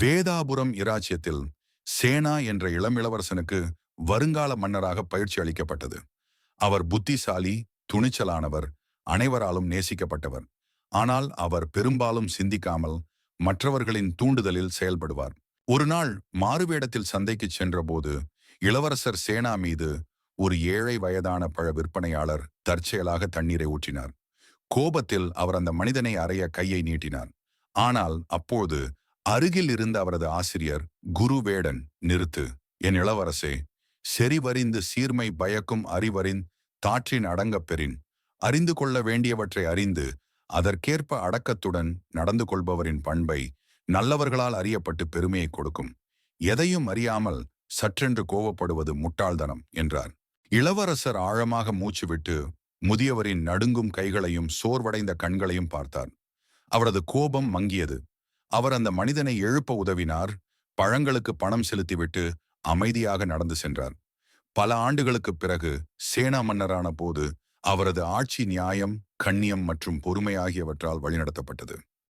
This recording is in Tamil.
வேதாபுரம் இராச்சியத்தில் சேனா என்ற இளமிளவரசனுக்கு வருங்கால மன்னராக பயிற்சி அளிக்கப்பட்டது. அவர் புத்திசாலி துணிச்சலானவர் அனைவராலும் நேசிக்கப்பட்டவர். ஆனால் அவர் பெரும்பாலும் சிந்திக்காமல் மற்றவர்களின் தூண்டுதலில் செயல்படுவார். ஒரு நாள் மாறுவேடத்தில் சந்தைக்கு சென்றபோது இளவரசர் சேனா மீது ஒரு ஏழை வயதான பழ விற்பனையாளர் தற்செயலாக தண்ணீரை ஊற்றினார். கோபத்தில் அவர் அந்த மனிதனை அறைய கையை நீட்டினார். ஆனால் அப்போது அருகில் இருந்த அவரது ஆசிரியர் குருவேடன் நிறுத்து. என் இளவரசே செறிவறிந்து சீர்மை பயக்கும் அறிவறின் தாற்றின் அடங்கப் பெறின். அறிந்து கொள்ள வேண்டியவற்றை அறிந்து அதற்கேற்ப அடக்கத்துடன் நடந்து கொள்பவரின் பண்பை நல்லவர்களால் அறியப்பட்டு பெருமையை கொடுக்கும். எதையும் அறியாமல் சற்றென்று கோவப்படுவது முட்டாள்தனம் என்றார். இளவரசர் ஆழமாக மூச்சுவிட்டு முதியவரின் நடுங்கும் கைகளையும் சோர்வடைந்த கண்களையும் பார்த்தார். அவரது கோபம் மங்கியது. அவர் அந்த மனிதனை எழுப்ப உதவினார் பழங்களுக்கு பணம் செலுத்திவிட்டு அமைதியாக நடந்து சென்றார். பல ஆண்டுகளுக்குப் பிறகு சேனா மன்னரான போது அவரது ஆட்சி நியாயம் கண்ணியம் மற்றும் பொறுமை ஆகியவற்றால் வழிநடத்தப்பட்டது.